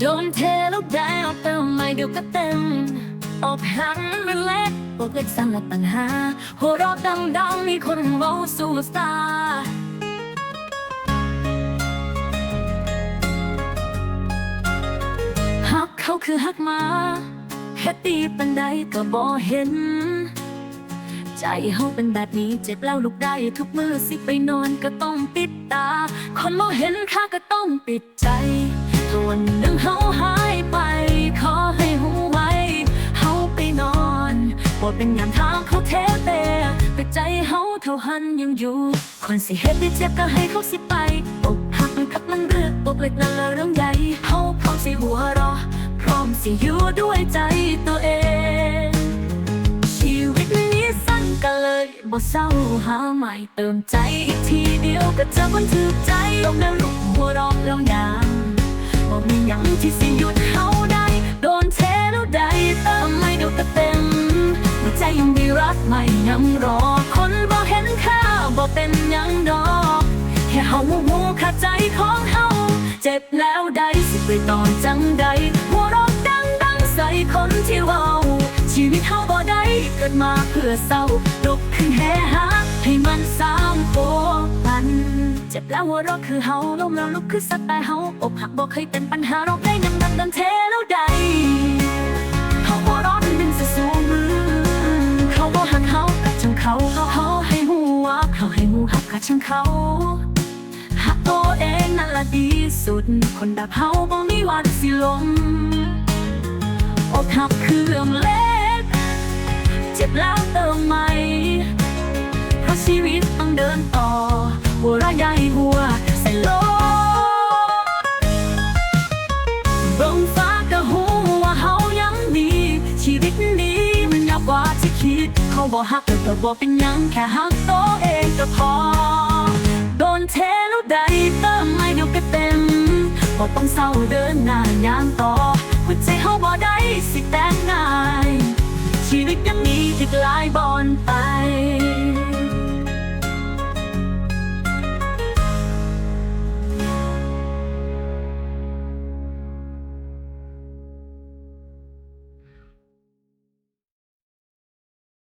โดนเทแล้วได้เอาเติมไม่เดี๋ยวก็เต็มอกหักมันเล็กปกเล็กสั่นละปัญหาหัวเรอบดังๆมีคนเว้าสู้สตาร์ฮักเขาคือฮักมาเฮ็ดตีปันใดก็บ่เห็น ใจเฮาเป็นแบบนี้เจ็บแล้วลุกได้ทุกมือสิไปนอนก็ต้องปิดตา คนมองเห็นค่าก็ต้องปิดใจถ้าวัน อนบ่เป็นงานทางเขาเทแต่แต่ใจเฮาเท่าหันยังอยู่ คนสิเฮ็ดได้เจ็บก็ให้เขาสิไปอกหักมันกับมันเรืออกเล็กนั่นละเรื่องใหญ่เฮาพร้อมสิหัวราะพร้อมสิอยู่ด้วยใจตัวเอง ชีวิตนี้สั้นกันเลยบ่เศร้าหาใหม่เติมใจอีกทีเดียวก็จะบันทึกใจลงในลูกหัวรอแล้วยางบ่มีหยังที่สิหยุดเฮาได้โดนเทแล้วได้ กใหม่ยังรอ คนบ่เห็นค่าบ่เป็นยังดอก แค่เฮาหูหูขาดใจของเฮาเจ็บแล้วได้สิไปตอนจังใดหัวเรอกดังดังใส่คนที่เว้า ชีวิตเฮาบ่ได้เกิดมาเพื่อเศร้าลุกขึ้นแห่หาให้มันสามโคปันเจ็บแล้วหัวเราะคือเฮาล้มแล้วลุกคือสัตว์แต่เฮาอกหักบ่เคยเป็นปัญหาเราได้นำดันดันเทแล้วใด หูหักกับจังเขาหักตัวเองนั่นละดีสุด คนแบบเฮาบ่มีวันสิลงอกหักคือเรื่องเล็ก เจ็บแล้วเติมใหม่เพราะชีวิตต้องเดินต่อ หัวระใหญ่หัวใส่โลเบิ่งฟ้าก็หูว่าเฮายังมีชีวิตนี้มันยากกว่าที่คิด เขาบอกฮักแต่ก็บอกเป็นยังแค่ฮักตัวเองก็พอ ดนเทลูกใดเติมไม่เดียวก็เต็มก็ต้องเศร้าเดินหน้าย่างต่อหัวใจเฮาบ่ได้สิแต่งงาย ชีวิตยังมีอีกหลายบอนไป